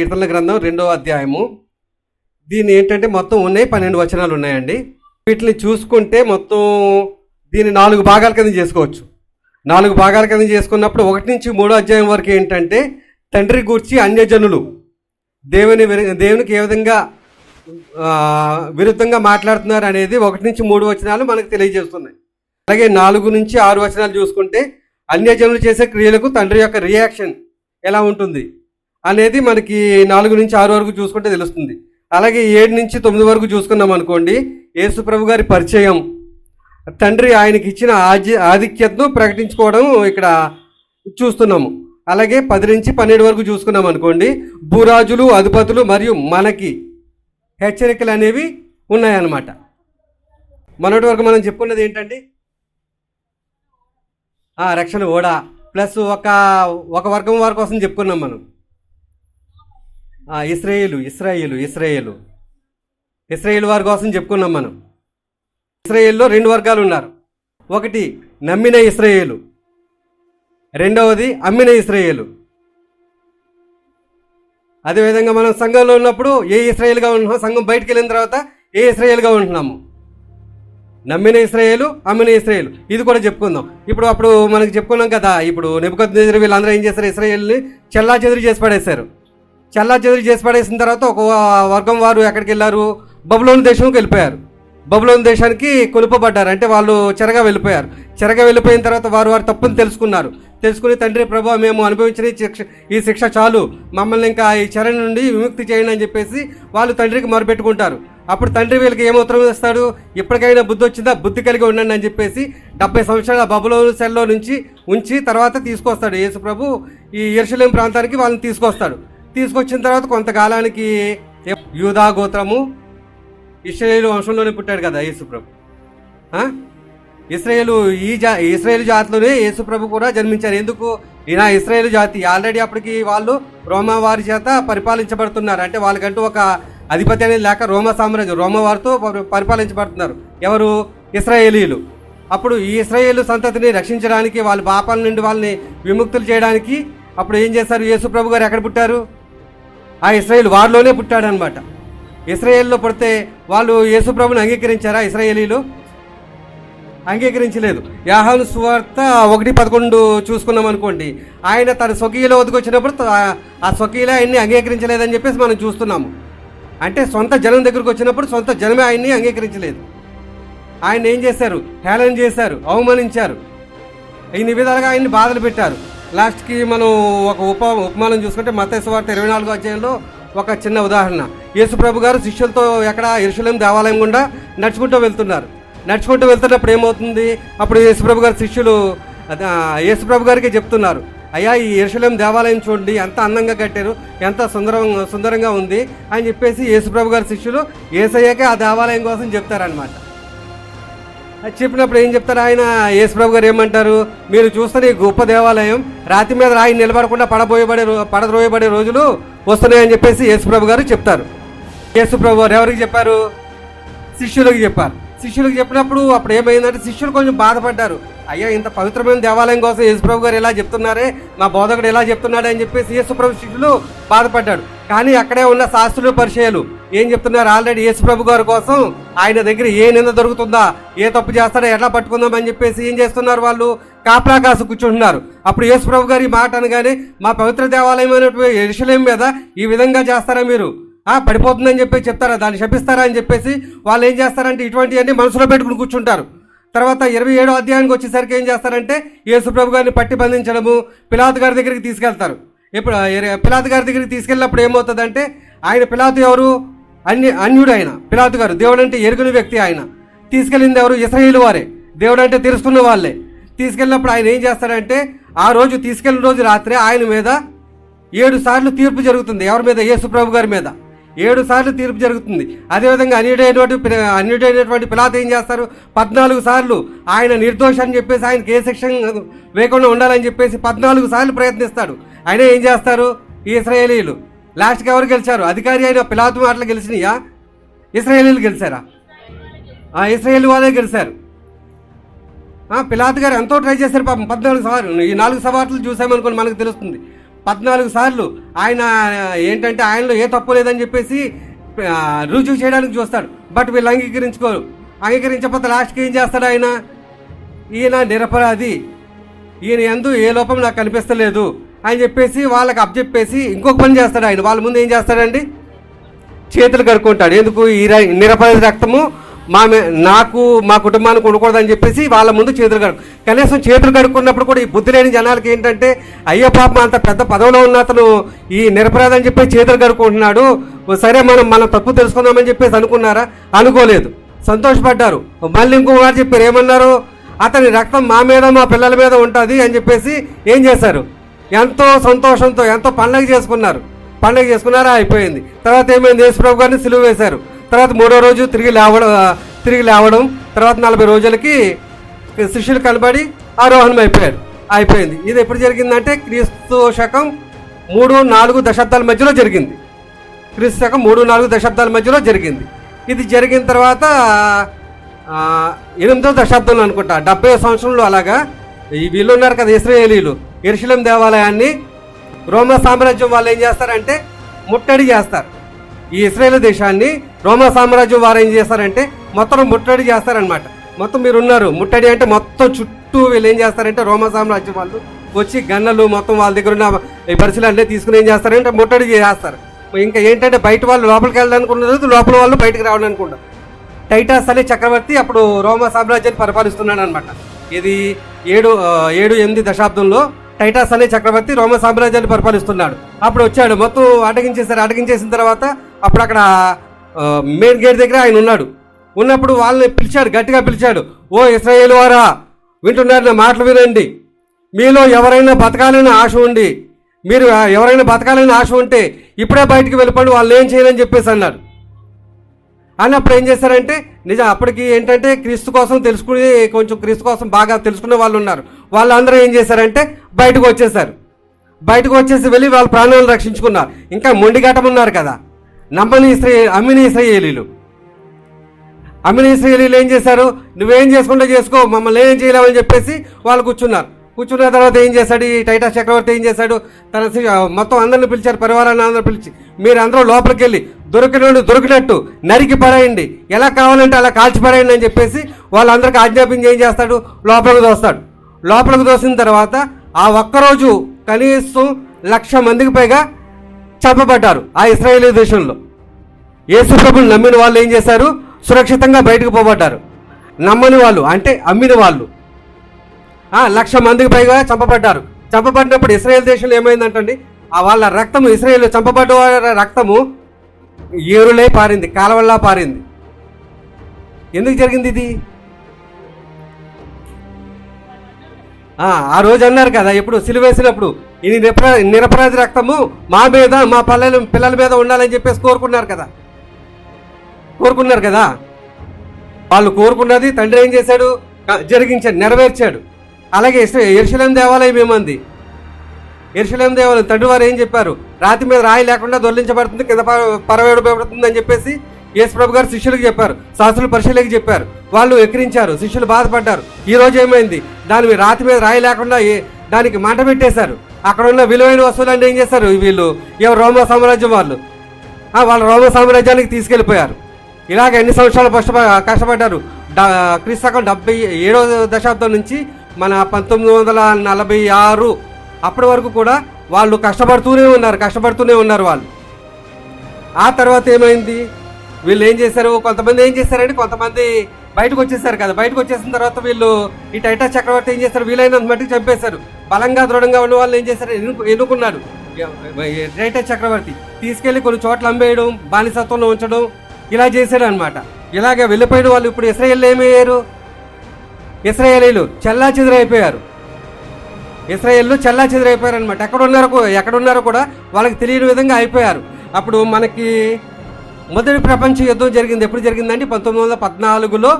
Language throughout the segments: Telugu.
కీర్తనల గ్రంథం రెండో అధ్యాయము. దీని ఏంటంటే మొత్తం ఉన్నాయి పన్నెండు వచనాలు ఉన్నాయండి. వీటిని చూసుకుంటే మొత్తం దీన్ని నాలుగు భాగాల కింద చేసుకోవచ్చు. నాలుగు భాగాల కింద చేసుకున్నప్పుడు ఒకటి నుంచి మూడో అధ్యాయం వరకు ఏంటంటే తండ్రి గూర్చి అన్యజనులు. దేవుని విరు- దేవునికి ఏ విధంగా విరుద్ధంగా మాట్లాడుతున్నారు అనేది ఒకటి నుంచి మూడు వచనాలు మనకు తెలియజేస్తున్నాయి. అలాగే నాలుగు నుంచి ఆరు వచనాలు చూసుకుంటే అన్యజనులు చేసే క్రియలకు తండ్రి యొక్క రియాక్షన్ ఎలా ఉంటుంది? అనేది మనకి నాలుగు నుంచి ఆరు వరకు చూసుకుంటే తెలుస్తుంది. అలాగే ఏడు నుంచి తొమ్మిది వరకు చూసుకున్నాం అనుకోండి యేసుప్రభు గారి పరిచయం తండ్రి ఆయనకి ఇచ్చిన ఆజి ఆధిక్యతను ప్రకటించుకోవడం ఇక్కడ చూస్తున్నాము. అలాగే పది నుంచి పన్నెండు వరకు చూసుకున్నాం అనుకోండి భూరాజులు అధిపతులు మరియు మనకి హెచ్చరికలు అనేవి ఉన్నాయన్నమాట. మొన్నటి వరకు మనం చెప్పుకున్నది ఏంటండి? రక్షణ ఓడా ప్లస్ ఒక ఒక వర్గం వారి కోసం చెప్పుకున్నాం మనం. ఇస్రాయేలు ఇస్రాయేలు ఇస్రాయేలు. ఇస్రాయేల్ వారి కోసం చెప్పుకున్నాం మనం. ఇస్రాయేల్లో రెండు వర్గాలు ఉన్నారు. ఒకటి నమ్మిన ఇస్రాయేలు. రెండవది అమ్మిన ఇస్రాయేలు. అదేవిధంగా మనం సంఘంలో ఉన్నప్పుడు ఏ ఇస్రాయేల్గా ఉంటున్నాం సంఘం బయటికి వెళ్ళిన తర్వాత ఏ ఇస్రాయేల్గా ఉంటున్నాము? నమ్మిన ఇస్రాయేలు అమ్మిన ఇస్రాయేలు. ఇది కూడా చెప్పుకుందాం. ఇప్పుడు అప్పుడు మనకి చెప్పుకున్నాం కదా ఇప్పుడు నిపుకొద్ది వీళ్ళందరూ ఏం చేస్తారు ఇస్రాయేల్ని చెల్లా చెదిరి చేసి పడేశారు. చల్లా చెదిరి చేసి పడేసిన తర్వాత ఒక వర్గం వారు ఎక్కడికి వెళ్ళారు? బబులోని దేశంకి వెళ్ళిపోయారు. బబులోని దేశానికి కొలుపబడ్డారు. అంటే వాళ్ళు చెరగా వెళ్ళిపోయారు. చెరగా వెళ్ళిపోయిన తర్వాత వారు వారు తప్పుని తెలుసుకున్నారు. తెలుసుకుని తండ్రి ప్రభా మేము అనుభవించిన ఈ శిక్ష ఈ శిక్ష చాలు. మమ్మల్ని ఇంకా ఈ చెర నుండి విముక్తి చేయండి అని చెప్పేసి వాళ్ళు తండ్రికి మొరపెట్టుకుంటారు. అప్పుడు తండ్రి వీళ్ళకి ఏం ఉత్తరం ఇస్తాడు? ఇప్పటికైనా బుద్ధి వచ్చిందా? బుద్ధి కలిగి ఉండండి అని చెప్పేసి డెబ్బై సంవత్సరాల బబులోని సెల్లో నుంచి ఉంచి తర్వాత తీసుకొస్తాడు. యేసు ప్రభు ఈ ఇర్షలేం ప్రాంతానికి వాళ్ళని తీసుకొస్తాడు. తీసుకొచ్చిన తర్వాత కొంతకాలానికి యూదా గోత్రము ఇస్రాయేల్ వంశంలోనే పుట్టాడు కదా యేసుప్రభు ఇస్రాయేల్ ఈ జా ఇస్రాయేల్ జాతిలోనే యేసుప్రభు కూడా జన్మించారు. ఎందుకు? ఈయన ఇస్రాయేల్ జాతి. ఆల్రెడీ అప్పటికి వాళ్ళు రోమా వారి చేత పరిపాలించబడుతున్నారు. అంటే వాళ్ళకంటూ ఒక అధిపతి అనేది లేక రోమా సామ్రాజ్యం రోమా వారితో పరిపాలించబడుతున్నారు. ఎవరు? ఇస్రాయేలీలు అప్పుడు ఈ ఇస్రాయేల్ సంతతిని రక్షించడానికి వాళ్ళ పాపాల నుండి వాళ్ళని విముక్తులు చేయడానికి అప్పుడు ఏం చేశారు? యేసుప్రభు గారు ఎక్కడ పుట్టారు? ఆ ఇస్రాయేల్ వారిలోనే పుట్టాడనమాట. ఇస్రాయేల్లో పుడితే వాళ్ళు యేసుప్రభుని అంగీకరించారా ఇస్రాయేలీలు? అంగీకరించలేదు. యాహాను సువార్త ఒకటి పదకొండు చూసుకున్నాం అనుకోండి. ఆయన తన స్వకీయలో వదికొచ్చినప్పుడు ఆ స్వకీయలో ఆయన్ని అంగీకరించలేదని చెప్పేసి మనం చూస్తున్నాము. అంటే సొంత జనం దగ్గరకు వచ్చినప్పుడు సొంత జనమే ఆయన్ని అంగీకరించలేదు. ఆయన ఏం చేశారు? హేళన చేశారు అవమానించారు. ఇన్ని విధాలుగా ఆయన్ని బాధలు పెట్టారు. లాస్ట్కి మనం ఒక ఉప ఉపమానం చూసుకుంటే మత వార్త ఇరవై నాలుగో అధ్యాయంలో ఒక చిన్న ఉదాహరణ. యేసుప్రభు గారు శిష్యులతో ఎక్కడ ఇరుషులేం దేవాలయం గుండా నడుచుకుంటూ వెళ్తున్నారు. నడుచుకుంటూ వెళ్తున్నప్పుడు ఏమవుతుంది? అప్పుడు యేసుప్రభు గారి శిష్యులు యేసుప్రభు గారికి చెప్తున్నారు. అయ్యా ఈ ఎరుసలేం దేవాలయం చూడండి ఎంత అందంగా కట్టారు ఎంత సుందరం సుందరంగా ఉంది అని చెప్పేసి యేసుప్రభు గారి శిష్యులు ఏసయ్యాకే ఆ దేవాలయం కోసం చెప్తారనమాట చెప్పినప్పుడు ఏం చెప్తారు? ఆయన యేసుప్రభు గారు ఏమంటారు? మీరు చూస్తున్న ఈ గొప్ప దేవాలయం రాతి మీద రాయి నిలబడకుండా పడబోయబడే రో- పడద్రోయబడే రోజులు వస్తున్నాయని చెప్పేసి యేసుప్రభు గారు చెప్తారు. యేసుప్రభు గారు ఎవరికి చెప్పారు? శిష్యులకు చెప్పారు. శిష్యులకు చెప్పినప్పుడు అప్పుడు ఏమైందంటే శిష్యులు కొంచెం బాధపడ్డారు. అయ్యా ఇంత పవిత్రమైన దేవాలయం కోసం యేసుప్రభు గారు ఎలా చెప్తున్నారే మా బోధకుడు ఎలా చెప్తున్నాడు అని చెప్పేసి యేసుప్రభు శిష్యులు బాధపడ్డాడు కానీ అక్కడే ఉన్న శాస్త్రులు పరిచయాలు ఏం చెప్తున్నారు? ఆల్రెడీ యేసుప్రభు గారి కోసం ఆయన దగ్గర ఏ నింద దొరుకుతుందా? ఏ తప్పు చేస్తాడో? ఎట్లా పట్టుకుందాం అని చెప్పేసి ఏం చేస్తున్నారు వాళ్ళు? కాపలా కాసు కూర్చుంటున్నారు. అప్పుడు యేసుప్రభు గారి మాట అనగానే మా పవిత్ర దేవాలయం అయినటువంటి మీద ఈ విధంగా చేస్తారా మీరు? ఆ, పడిపోతుందని చెప్పి చెప్తారా? దాన్ని శపిస్తారా అని చెప్పేసి వాళ్ళు ఏం చేస్తారంటే ఇటువంటివన్నీ మనసులో పెట్టుకుని కూర్చుంటారు. తర్వాత ఇరవై ఏడో అధ్యాయానికి వచ్చేసరికి ఏం చేస్తారంటే యేసుప్రభు గారిని పట్టి బంధించడము పిలాత్ గారి దగ్గరికి తీసుకెళ్తారు. ఇప్పుడు పిలాత్ గారి దగ్గరికి తీసుకెళ్ళినప్పుడు ఏమవుతుందంటే ఆయన పిలాత్ ఎవరు? అన్య అన్యుడు ఆయన పిలాతు గారు దేవుడు అంటే ఎరుగుని వ్యక్తి ఆయన. తీసుకెళ్ళింది ఎవరు? ఇస్రాయేల్ వారే. దేవుడు అంటే తెలుసుకున్న వాళ్ళే. తీసుకెళ్ళినప్పుడు ఆయన ఏం చేస్తాడంటే ఆ రోజు తీసుకెళ్ళిన రోజు రాత్రి ఆయన మీద ఏడు సార్లు తీర్పు జరుగుతుంది. ఎవరి మీద? యేసు ప్రభు గారి మీద. ఏడు సార్లు తీర్పు జరుగుతుంది. అదేవిధంగా అన్యుడైనటువంటి అన్యుడైనటువంటి పిలాత ఏం చేస్తారు? పద్నాలుగు సార్లు ఆయన నిర్దోషం అని చెప్పేసి ఆయనకి ఏ శిక్ష వేయకుండా ఉండాలని చెప్పేసి పద్నాలుగు సార్లు ప్రయత్నిస్తాడు. ఆయన ఏం చేస్తారు? ఇస్రాయేలీలు లాస్ట్కి ఎవరు గెలిచారు? అధికారి అయిన పిలాతు మాటలు గెలిచినాయా? ఇస్రాయేలీలు గెలిచారా? ఆ ఇస్రాయేల్ వాళ్ళే గెలిచారు. పిలాత్ గారు ఎంతో ట్రై చేశారు పాపం. పద్నాలుగు సార్లు ఈ నాలుగు సవాట్లు చూసామనుకోని మనకు తెలుస్తుంది. పద్నాలుగు సార్లు ఆయన ఏంటంటే ఆయనలో ఏ తప్పు లేదని చెప్పేసి రుజువు చేయడానికి చూస్తాడు. బట్ వీళ్ళు అంగీకరించుకోరు. అంగీకరించకపోతే లాస్ట్కి ఏం చేస్తాడు ఆయన? ఈయన నిరపరాధి. ఈయన ఎందు ఏ లోపం నాకు కనిపిస్తలేదు. అని చెప్పేసి వాళ్ళకి అప్పచెప్పేసి ఇంకొక పని చేస్తాడు ఆయన. వాళ్ళ ముందు ఏం చేస్తాడండి? చేతులు కడుక్కుంటాడు. ఎందుకు? ఈ ర- నిరపరాధి రక్తము మా మే- నాకు మా కుటుంబానికి ఉండకూడదని చెప్పేసి వాళ్ళ ముందు చేతులు కడుకు కనీసం చేతులు కడుక్కున్నప్పుడు కూడా ఈ బుద్ధి లేని జనాలకి ఏంటంటే అయ్యో పాప అంత పెద్ద పదవిలో ఉన్న అతను ఈ నిరపరాధి అని చెప్పి చేతులు కడుక్కుంటున్నాడు. సరే మనం మనం తప్పు తెలుసుకుందామని చెప్పేసి అనుకున్నారా? అనుకోలేదు. సంతోషపడ్డారు. మళ్ళీ ఇంకో వారు చెప్పారు. ఏమన్నారు? అతని రక్తం మా మీద మా పిల్లల మీద ఉంటుంది అని చెప్పేసి ఏం చేశారు? ఎంతో సంతోషంతో ఎంతో పండగ చేసుకున్నారు. పండగ చేసుకున్నారా? అయిపోయింది. తర్వాత ఏమైంది? యేసుప్రభు గారిని సిలువ వేశారు. తర్వాత మూడో రోజు తిరిగి లేవడం తిరిగి లేవడం తర్వాత నలభై రోజులకి శిష్యులు కనబడి ఆరోహణం అయిపోయారు. అయిపోయింది. ఇది ఎప్పుడు జరిగిందంటే క్రీస్తు శకం మూడు నాలుగు దశాబ్దాల మధ్యలో జరిగింది. క్రీస్తు శకం మూడు నాలుగు దశాబ్దాల మధ్యలో జరిగింది. ఇది జరిగిన తర్వాత ఎనిమిదో దశాబ్దంలో అనుకుంటా డెబ్బై సంవత్సరంలో అలాగా ఈ వీళ్ళు ఉన్నారు కదా ఇస్రాయేలీలు. ఇరుషులం దేవాలయాన్ని రోమా సామ్రాజ్యం వాళ్ళు ఏం చేస్తారంటే ముట్టడి చేస్తారు. ఈ ఇస్రాయేల్ దేశాన్ని రోమా సామ్రాజ్యం వారు ఏం చేస్తారంటే మొత్తం ముట్టడి చేస్తారనమాట మొత్తం మీరు ఉన్నారు. ముట్టడి అంటే మొత్తం చుట్టూ వీళ్ళు ఏం చేస్తారంటే రోమా సామ్రాజ్యం వాళ్ళు వచ్చి గన్నలు మొత్తం వాళ్ళ దగ్గర ఉన్న ఈ పరిస్థితులు అన్నీ తీసుకుని ఏం చేస్తారంటే ముట్టడి చేస్తారు. ఇంకా ఏంటంటే బయట వాళ్ళు లోపలికి వెళ్ళడానికి ఉండదు లోపల వాళ్ళు బయటకు రావడానికి ఉండదు టైటాస్ అనే చక్రవర్తి అప్పుడు రోమా సామ్రాజ్యాన్ని పరిపాలిస్తున్నాడు అనమాట ఇది ఏడు ఏడు ఎనిమిది దశాబ్దంలో టైటాస్ అనే చక్రవర్తి రోమ సామ్రాజ్యాన్ని పరిపాలిస్తున్నాడు. అప్పుడు వచ్చాడు. మొత్తం అటగించేశారు అటగించేసిన తర్వాత అప్పుడు అక్కడ మెయిన్ గేట్ దగ్గర ఆయన ఉన్నాడు. ఉన్నప్పుడు వాళ్ళని పిలిచాడు. గట్టిగా పిలిచాడు. ఓ ఇస్రాయేల్ వారా వింటున్నారు నా మాటలు వినండి. మీలో ఎవరైనా బతకాలని ఆశ ఉండి మీరు ఎవరైనా బతకాలని ఆశ ఉంటే ఇప్పుడే బయటికి వెళ్ళిపోండి. వాళ్ళు ఏం చేయాలని చెప్పేసి అన్నాడు అన్నప్పుడు ఏం చేశారంటే నిజం అప్పటికి ఏంటంటే క్రీస్తు కోసం తెలుసుకుని కొంచెం క్రీస్తు కోసం బాగా తెలుసుకునే వాళ్ళు ఉన్నారు. వాళ్ళందరూ ఏం చేశారంటే బయటకు వచ్చేసారు బయటకు వచ్చేసి వెళ్ళి వాళ్ళ ప్రాణాలను రక్షించుకున్నారు. ఇంకా మొండిఘటం ఉన్నారు కదా. నమ్మని ఇస్రే అమ్మిని ఇస్రయేలీలు. అమ్మిని ఇస్రయేలీలు ఏం చేశారు? నువ్వేం చేసుకుంటే చేసుకో మమ్మల్ని ఏం చేయలేమని చెప్పేసి వాళ్ళు కూర్చున్నారు. కూర్చున్న తర్వాత ఏం చేశాడు ఈ టైటా చక్రవర్తి ఏం చేశాడు తన మొత్తం అందరిని పిలిచారు పరివారాన్ని అందరూ పిలిచి మీరు అందరూ లోపలికి వెళ్ళి దొరికినట్టు దొరికినట్టు నరికి పడేయండి ఎలా కావాలంటే అలా కాల్చి పడేయండి అని చెప్పేసి వాళ్ళందరికీ ఆజ్ఞాపించి ఏం చేస్తాడు? లోపలికి దోస్తాడు. లోపలికి దోసిన తర్వాత ఆ ఒక్కరోజు కనీసం లక్ష మందికి పైగా చంపబడ్డారు ఆ ఇస్రాయేలీ దేశంలో. యేసుప్రభుని నమ్మిన వాళ్ళు ఏం చేశారు? సురక్షితంగా బయటకు పోబడ్డారు. నమ్మని వాళ్ళు అంటే అమ్మిన వాళ్ళు. లక్ష మందికి పైగా చంపబడ్డారు. చంపబడినప్పుడు ఇస్రాయేల్ దేశంలో ఏమైందంటండి? ఆ వాళ్ళ రక్తము ఇస్రాయేల్ చంపబడ్డ రక్తము ఏరులై పారింది కాలవల్లా పారింది. ఎందుకు జరిగింది ఇది? ఆ, రోజు అన్నారు కదా ఎప్పుడు సిలువేసినప్పుడు ఇది నిరపరా నిరపరాధి రక్తము మా మీద మా పల్లెల పిల్లల మీద ఉండాలని చెప్పేసి కోరుకున్నారు కదా. కోరుకున్నారు కదా? వాళ్ళు కోరుకున్నది తండ్రి ఏం చేశాడు? జరిగించాడు నెరవేర్చాడు. అలాగే ఎరుశలేం దేవాలయం ఏమంది? ఎరుశలేం దేవాలయం తండ్రి వారు ఏం చెప్పారు? రాతి మీద రాయి లేకుండా దొల్లించబడుతుంది కింద పరవేయబడుతుంది అని చెప్పేసి యేసు ప్రభు గారు శిష్యులకు చెప్పారు శాస్త్రులు పరిశీలకి చెప్పారు. వాళ్ళు ఎక్కిరించారు శిష్యులు బాధపడ్డారు. ఈ రోజు ఏమైంది? దాని మీద రాతి మీద రాయి లేకుండా దానికి మంట పెట్టేశారు. అక్కడ ఉన్న విలువైన వస్తువులన్నీ ఏం చేశారు వీళ్ళు? ఎవరు రోమ సామ్రాజ్యం వాళ్ళు? వాళ్ళు వాళ్ళ రోమ సామ్రాజ్యానికి తీసుకెళ్ళిపోయారు. ఇలాగ ఎన్ని సంవత్సరాలు కష్టపడ్డారు? క్రీస్తకం డెబ్బై ఏడో దశాబ్దం నుంచి మన పంతొమ్మిది వందల నలభై ఆరు అప్పటి వరకు కూడా వాళ్ళు కష్టపడుతూనే ఉన్నారు కష్టపడుతూనే ఉన్నారు వాళ్ళు. ఆ తర్వాత ఏమైంది? వీళ్ళు ఏం చేశారు? కొంతమంది ఏం చేశారంటే కొంతమంది బయటకు వచ్చేసారు కదా. బయటకు వచ్చేసిన తర్వాత వీళ్ళు ఈ టైటా చక్రవర్తి ఏం చేశారు? వీలైనంత మట్టుకు చంపేశారు. బలంగా దృఢంగా ఉన్న వాళ్ళు ఏం చేశారు? ఎన్ను ఎన్నుకున్నాడు టైటా చక్రవర్తి తీసుకెళ్ళి కొన్ని చోట్ల అమ్మేయడం బానిసత్వంలో ఉంచడం ఇలా చేశాడు అనమాట ఇలాగే వెళ్ళిపోయిన వాళ్ళు ఇప్పుడు ఇస్రాయేల్ ఏమయ్యారు? ఇస్రాయేలీలు చల్లా చెదరైపోయారు. ఇస్రాయేల్లో చెల్లా చెదరైపోయారు అనమాట ఎక్కడ ఉన్నారో ఎక్కడ ఉన్నారో కూడా వాళ్ళకి తెలియని విధంగా అయిపోయారు. అప్పుడు మనకి మొదటి ప్రపంచ యుద్ధం జరిగింది. ఎప్పుడు జరిగిందంటే పంతొమ్మిది వందల పద్నాలుగులో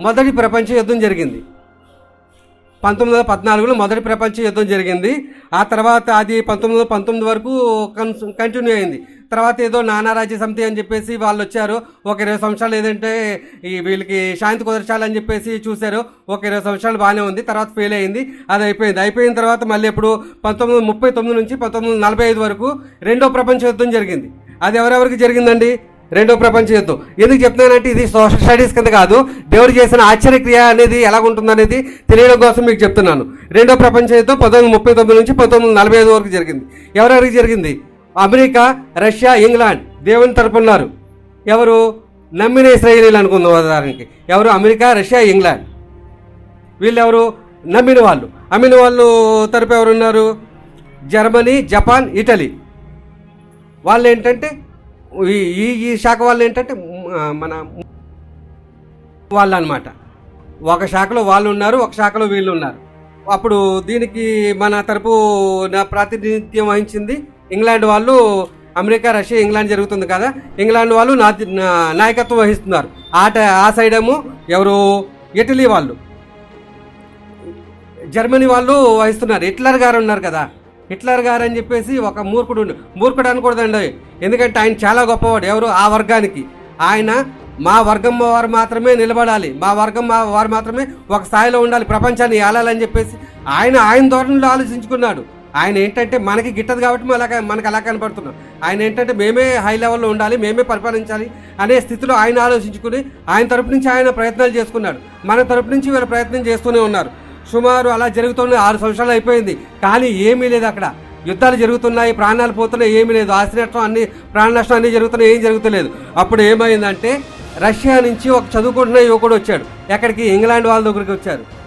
మొదటి ప్రపంచ యుద్ధం జరిగింది. పంతొమ్మిది వందల పద్నాలుగులో మొదటి ప్రపంచ యుద్ధం జరిగింది. ఆ తర్వాత అది పంతొమ్మిది వందల పంతొమ్మిది వరకు కన్ కంటిన్యూ అయింది. తర్వాత ఏదో నానారాజ్య సమితి అని చెప్పేసి వాళ్ళు వచ్చారు. ఒక ఇరవై సంవత్సరాలు ఏదంటే ఈ వీళ్ళకి శాంతి కుదర్చాలని చెప్పేసి చూశారు. ఒక ఇరవై సంవత్సరాలు బాగానే ఉంది. తర్వాత ఫెయిల్ అయింది. అది అయిపోయింది. అయిపోయిన తర్వాత మళ్ళీ ఎప్పుడు పంతొమ్మిది ముప్పై తొమ్మిది నుంచి పంతొమ్మిది నలభై ఐదు వరకు రెండో ప్రపంచ యుద్ధం జరిగింది. అది ఎవరెవరికి జరిగిందండి? రెండో ప్రపంచ యుద్ధం. ఎందుకు చెప్తున్నానంటే ఇది సోషల్ స్టడీస్ కింద కాదు. దేవుడు చేసిన ఆశ్చర్యక్రియ అనేది ఎలా ఉంటుందనేది తెలియడం కోసం మీకు చెప్తున్నాను. రెండో ప్రపంచ యుద్ధం పంతొమ్మిది ముప్పై తొమ్మిది నుంచి పంతొమ్మిది నలభై ఐదు వరకు జరిగింది. ఎవరెవరికి జరిగింది? అమెరికా రష్యా ఇంగ్లాండ్ దేవుని తరపున్నారు ఎవరు నమ్మిన ఇస్రాయేలీలు అనుకుందాం ఉదాహరణకి. ఎవరు అమెరికా రష్యా ఇంగ్లాండ్? వీళ్ళెవరు? నమ్మిన వాళ్ళు. అమ్మిన వాళ్ళు తరపు ఎవరున్నారు జర్మనీ జపాన్ ఇటలీ. వాళ్ళు ఏంటంటే ఈ ఈ శాఖ వాళ్ళు ఏంటంటే మన వాళ్ళు అనమాట ఒక శాఖలో వాళ్ళు ఉన్నారు ఒక శాఖలో వీళ్ళు ఉన్నారు. అప్పుడు దీనికి మన తరపు నా ప్రాతినిధ్యం వహించింది ఇంగ్లాండ్ వాళ్ళు అమెరికా రష్యా ఇంగ్లాండ్ జరుగుతుంది కదా? ఇంగ్లాండ్ వాళ్ళు నాయకత్వం వహిస్తున్నారు. ఆట ఆ సైడ్ ఏమో ఎవరు? ఇటలీ వాళ్ళు. జర్మనీ వాళ్ళు వహిస్తున్నారు. హిట్లర్ గారు ఉన్నారు కదా? హిట్లర్ గారు అని చెప్పేసి ఒక మూర్ఖుడు ఉండు- మూర్ఖుడు అనకూడదండి. ఎందుకంటే ఆయన చాలా గొప్పవాడు. ఎవరు? ఆ వర్గానికి. ఆయన మా వర్గం వారు మాత్రమే నిలబడాలి. మా వర్గం మా వారు మాత్రమే ఒక స్థాయిలో ఉండాలి. ప్రపంచాన్ని ఏలాలని చెప్పేసి ఆయన ఆయన ధోరణిలో ఆలోచించుకున్నాడు. ఆయన ఏంటంటే మనకి గిట్టదు కాబట్టి మన మనకు అలా కనపడుతున్నాం. ఆయన ఏంటంటే మేమే హై లెవెల్లో ఉండాలి మేమే పరిపాలించాలి అనే స్థితిలో ఆయన ఆలోచించుకుని ఆయన తరపు నుంచి ఆయన ప్రయత్నాలు చేసుకున్నాడు. మన తరపు నుంచి వీళ్ళ ప్రయత్నం చేస్తూనే ఉన్నారు. సుమారు అలా జరుగుతున్న ఆరు సంవత్సరాలు అయిపోయింది. కానీ ఏమీ లేదు అక్కడ. యుద్ధాలు జరుగుతున్నాయి ప్రాణాలు పోతున్నాయి ఏమీ లేదు. ఆస్తి నష్టం అన్ని ప్రాణ నష్టం అన్ని జరుగుతున్నాయి ఏం జరుగుతలేదు. అప్పుడు ఏమైందంటే రష్యా నుంచి ఒక చదువుకుంటున్న యువకుడు వచ్చాడు. ఎక్కడికి? ఇంగ్లాండ్ వాళ్ళ దగ్గరికి వచ్చారు.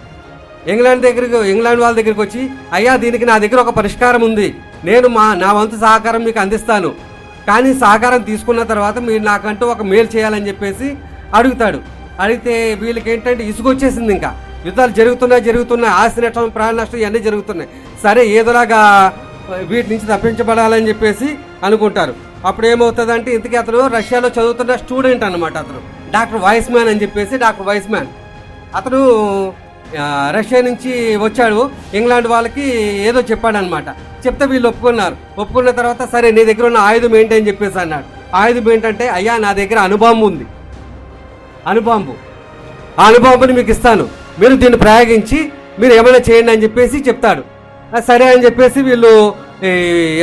ఇంగ్లాండ్ దగ్గరికి ఇంగ్లాండ్ వాళ్ళ దగ్గరికి వచ్చి అయ్యా దీనికి నా దగ్గర ఒక పరిష్కారం ఉంది. నేను మా నా వంతు సహకారం మీకు అందిస్తాను. కానీ సహకారం తీసుకున్న తర్వాత మీరు నాకంటూ ఒక మేలు చేయాలని చెప్పేసి అడుగుతాడు. అడిగితే వీళ్ళకి ఏంటంటే ఇసుకొచ్చేసింది ఇంకా. యుద్ధాలు జరుగుతున్నాయి జరుగుతున్నాయి. ఆస్తి నష్టం ప్రాణ నష్టం ఇవన్నీ జరుగుతున్నాయి. సరే ఏదోలాగా వీటి నుంచి తప్పించబడాలని చెప్పేసి అనుకుంటారు. అప్పుడు ఏమవుతుందంటే ఇంతకీ అతను రష్యాలో చదువుతున్న స్టూడెంట్ అనమాట అతను. డాక్టర్ వైస్ మ్యాన్ అని చెప్పేసి డాక్టర్ వైస్ మ్యాన్ అతను రష్యా నుంచి వచ్చాడు. ఇంగ్లాండ్ వాళ్ళకి ఏదో చెప్పాడనమాట. చెప్తే వీళ్ళు ఒప్పుకున్నారు. ఒప్పుకున్న తర్వాత సరే నీ దగ్గర ఉన్న ఆయుధం ఏంటి అని చెప్పేసి అన్నాడు. ఆయుధం ఏంటంటే అయ్యా నా దగ్గర అనుబాంబు ఉంది. అనుబాంబు. ఆ అనుబాంబుని మీకు ఇస్తాను. మీరు దీన్ని ప్రయోగించి మీరు ఏమైనా చేయండి అని చెప్పేసి చెప్తాడు. సరే అని చెప్పేసి వీళ్ళు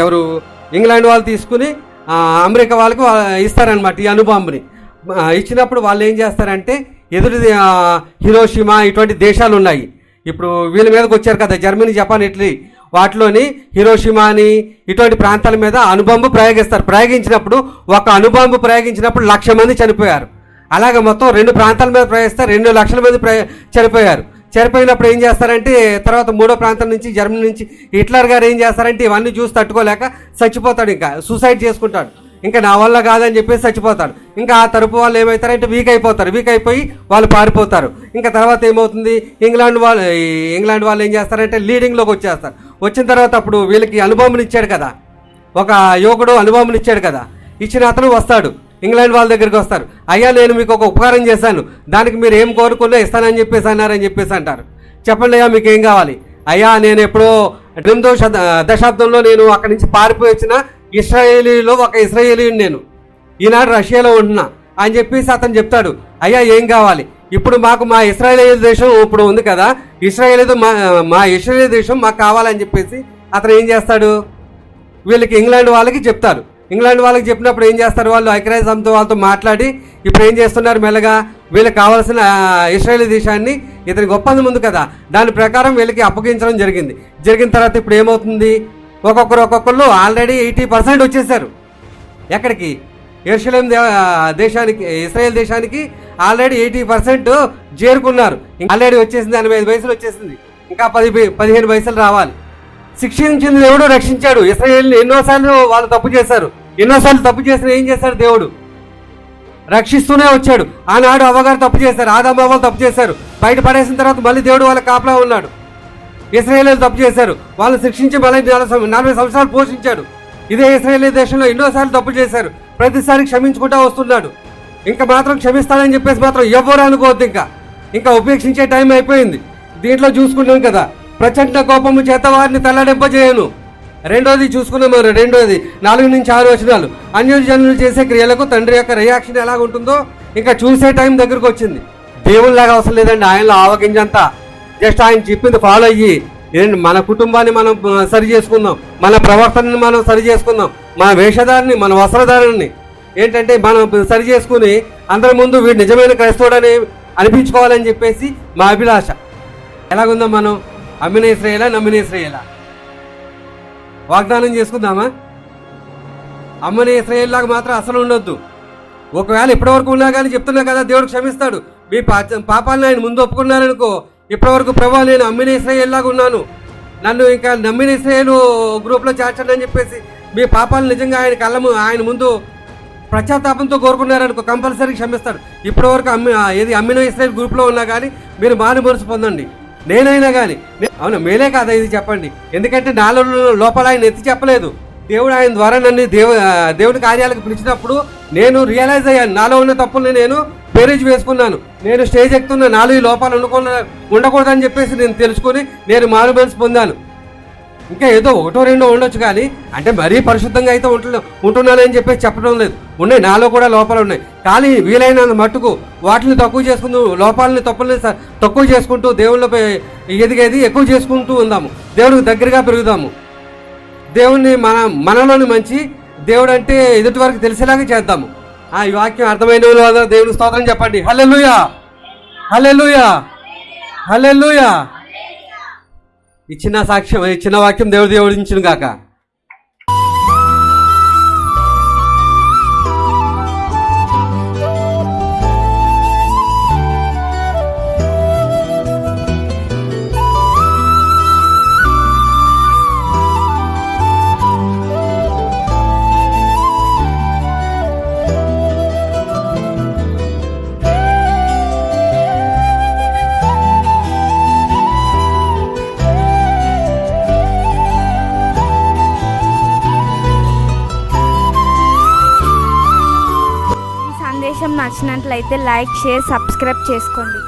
ఎవరు ఇంగ్లాండ్ వాళ్ళు తీసుకుని అమెరికా వాళ్ళకు ఇస్తారనమాట ఈ అనుబాంబుని. ఇచ్చినప్పుడు వాళ్ళు ఏం చేస్తారంటే ఎదురు హిరోషిమా ఇటువంటి దేశాలు ఉన్నాయి ఇప్పుడు వీళ్ళ మీదకి వచ్చారు కదా జర్మనీ జపాన్ ఇటలీ. వాటిలోని హిరోషిమాని ఇటువంటి ప్రాంతాల మీద అనుబంబు ప్రయోగిస్తారు. ప్రయోగించినప్పుడు ఒక అనుబంబు ప్రయోగించినప్పుడు లక్ష మంది చనిపోయారు. అలాగే మొత్తం రెండు ప్రాంతాల మీద ప్రయోగిస్తే రెండు లక్షల మంది ప్రయ చనిపోయారు. చనిపోయినప్పుడు ఏం చేస్తారంటే తర్వాత మూడో ప్రాంతం నుంచి జర్మనీ నుంచి హిట్లర్ గారు ఏం చేస్తారంటే ఇవన్నీ చూసి తట్టుకోలేక చచ్చిపోతాడు ఇంకా సూసైడ్ చేసుకుంటాడు. ఇంకా నా వల్ల కాదని చెప్పేసి చచ్చిపోతాడు ఇంకా ఆ తరపు వాళ్ళు ఏమవుతారంటే వీక్ అయిపోతారు. వీక్ అయిపోయి వాళ్ళు పారిపోతారు. ఇంకా తర్వాత ఏమవుతుంది? ఇంగ్లాండ్ వాళ్ళు ఇంగ్లాండ్ వాళ్ళు ఏం చేస్తారంటే లీడింగ్లోకి వచ్చేస్తారు. వచ్చిన తర్వాత అప్పుడు వీళ్ళకి అనుభవం ఇచ్చాడు కదా. ఒక యువకుడు అనుభవం ఇచ్చాడు కదా. ఇచ్చిన అతను వస్తాడు. ఇంగ్లాండ్ వాళ్ళ దగ్గరికి వస్తారు. అయ్యా నేను మీకు ఒక ఉపకారం చేశాను. దానికి మీరు ఏం కోరుకున్నా ఇస్తానని చెప్పేసి అన్నారని చెప్పేసి అంటారు. చెప్పండి అయ్యా మీకు ఏం కావాలి? అయ్యా నేను ఎప్పుడో ఎనిమిదో శత దశాబ్దంలో నేను అక్కడి నుంచి పారిపోయి వచ్చిన ఇస్రాయేలీలో ఒక ఇస్రాయేలీని నేను. ఈనాడు రష్యాలో ఉంటున్నా. అని చెప్పేసి అతను చెప్తాడు. అయ్యా ఏం కావాలి? ఇప్పుడు మాకు మా ఇస్రాయేల్ దేశం ఇప్పుడు ఉంది కదా. ఇస్రాయేల్ మా మా ఇస్రాయేల్ దేశం మాకు కావాలని చెప్పేసి అతను ఏం చేస్తాడు? వీళ్ళకి ఇంగ్లాండ్ వాళ్ళకి చెప్తారు ఇంగ్లాండ్ వాళ్ళకి చెప్పినప్పుడు ఏం చేస్తారు వాళ్ళు? ఐక్యరాజ్య సమితి వాళ్ళతో మాట్లాడి ఇప్పుడు ఏం చేస్తున్నారు మెల్లగా? వీళ్ళకి కావాల్సిన ఆ, ఇస్రాయేల్ దేశాన్ని ఇతనికి ఒప్పందం ఉంది కదా. దాని ప్రకారం వీళ్ళకి అప్పగించడం జరిగింది. జరిగిన తర్వాత ఇప్పుడు ఏమవుతుంది? ఒక్కొక్కరు ఒక్కొక్కరు ఆల్రెడీ ఎయిటీ పర్సెంట్ వచ్చేసారు. ఎక్కడికి? ఎరుషలేం దే దేశానికి ఇస్రాయేల్ దేశానికి ఆల్రెడీ ఎయిటీ పర్సెంట్ చేరుకున్నారు. ఆల్రెడీ వచ్చేసింది ఎనభై ఐదు వయసులు వచ్చేసింది. ఇంకా పది పదిహేను వయసులు రావాలి. శిక్షించింది దేవుడు రక్షించాడు. ఇస్రాయేల్ని ఎన్నోసార్లు వాళ్ళు తప్పు చేశారు. ఎన్నోసార్లు తప్పు చేసిన ఏం చేశాడు దేవుడు? రక్షిస్తూనే వచ్చాడు. ఆనాడు అవ్వగారు తప్పు చేశారు. ఆదమ్మ అవ్వలు తప్పు చేశారు. బయట పడేసిన తర్వాత మళ్ళీ దేవుడు వాళ్ళ కాపలా ఉన్నాడు. ఇస్రాయేలీలు తప్పు చేశారు. వాళ్ళు శిక్షించి మళ్ళీ నలభై సంవత్సరాలు పోషించాడు ఇదే ఇస్రాయేలీ దేశంలో ఎన్నోసార్లు తప్పు చేశారు. ప్రతిసారి క్షమించుకుంటా వస్తున్నాడు. ఇంకా మాత్రం క్షమిస్తాడని చెప్పేసి మాత్రం ఎవరు అనుకోవద్దు ఇంకా. ఇంకా ఉపేక్షించే టైం అయిపోయింది. దీంట్లో చూసుకుంటాం కదా ప్రచండ కోపము చేత వారిని తల్లడింపజేయను రెండోది చూసుకున్నాం మరి రెండోది నాలుగు నుంచి ఆరు వచనాలు. అన్యోజనులు చేసే క్రియలకు తండ్రి యొక్క రియాక్షన్ ఎలా ఉంటుందో ఇంకా చూసే టైం దగ్గరకు వచ్చింది. దేవుళ్ళగా అవసరం లేదండి ఆయనలో ఆవగింజంతా జస్ట్ ఆయన చెప్పింది ఫాలో అయ్యి. ఏంటి మన కుటుంబాన్ని మనం సరి చేసుకుందాం. మన ప్రవర్తనని మనం సరి చేసుకుందాం. మన వేషధారిని మన వస్త్రధారణని ఏంటంటే మనం సరి చేసుకుని అందరి ముందు వీడు నిజమైన క్రైస్తవుడని అనిపించుకోవాలని చెప్పేసి మా అభిలాష. ఎలాగుందాం మనం? అమ్మిన ఇస్రాయేలా నమ్మిన ఇస్రాయేలా? వాగ్దానం చేసుకుందామా? అమ్మని మాత్రం అసలు ఉండొద్దు. ఒకవేళ ఇప్పటివరకు ఉన్నా కానీ చెప్తున్నా కదా దేవుడు క్షమిస్తాడు. మీ పాపాలను ఆయన ముందు ఒప్పుకున్నారనుకో ఇప్పటివరకు ప్రభా నేను అమ్మిన ఇస్రాయేల్లాగా ఉన్నాను. నన్ను ఇంకా నమ్మిన ఇస్రాయేలు గ్రూప్లో చేర్చండి అని చెప్పేసి మీ పాపాలు నిజంగా ఆయన కళ్ళము ఆయన ముందు పశ్చాత్తాపంతో కోరుకున్నారనుకో కంపల్సరీ క్షమిస్తాడు. ఇప్పటివరకు అమ్మి ఏది అమ్మిన ఇస్రాయల్ గ్రూప్లో ఉన్నా కానీ మీరు మారు మనసు పొందండి. నేనైనా కానీ అవును మేలే కాదా ఇది చెప్పండి. ఎందుకంటే నాలో లోపల ఆయన ఎత్తి చెప్పలేదు. దేవుడు ఆయన ద్వారా నన్ను దేవు దేవుడి కార్యాలకు పిలిచినప్పుడు నేను రియలైజ్ అయ్యాను. నాలో ఉన్న తప్పుల్ని నేను పేరేజ్ వేసుకున్నాను. నేను స్టేజ్ ఎక్కుతున్న నాలుగు లోపాలు ఉండకుండా ఉండకూడదని చెప్పేసి నేను తెలుసుకొని నేను మారు పొందాను. ఇంకా ఏదో ఒకటో రెండో ఉండొచ్చు కానీ అంటే మరీ పరిశుద్ధంగా అయితే ఉంటు ఉంటున్నానని చెప్పేసి చెప్పడం లేదు. ఉన్నాయి నాలో కూడా లోపాలు ఉన్నాయి. కానీ వీలైనంత మట్టుకు వాటిని తక్కువ చేసుకుంటూ లోపాలని తప్పుల్ని తక్కువ చేసుకుంటూ దేవుళ్ళపై ఎదిగేది ఎక్కువ చేసుకుంటూ ఉందాము. దేవుడికి దగ్గరగా పెరుగుదాము. దేవుణ్ణి మన మనలోని మంచి దేవుడు అంటే ఎదుటి వరకు తెలిసేలాగా చేద్దాము. ఆ ఈ వాక్యం అర్థమైన దేవుని స్తోత్రం చెప్పండి. హలే హల్లెలూయా. హలే ఈ చిన్న సాక్ష్యం ఈ చిన్న వాక్యం దేవుడు దేవుడించును కాక. నచ్చినట్లయితే లైక్ షేర్ సబ్స్క్రైబ్ చేసుకోండి.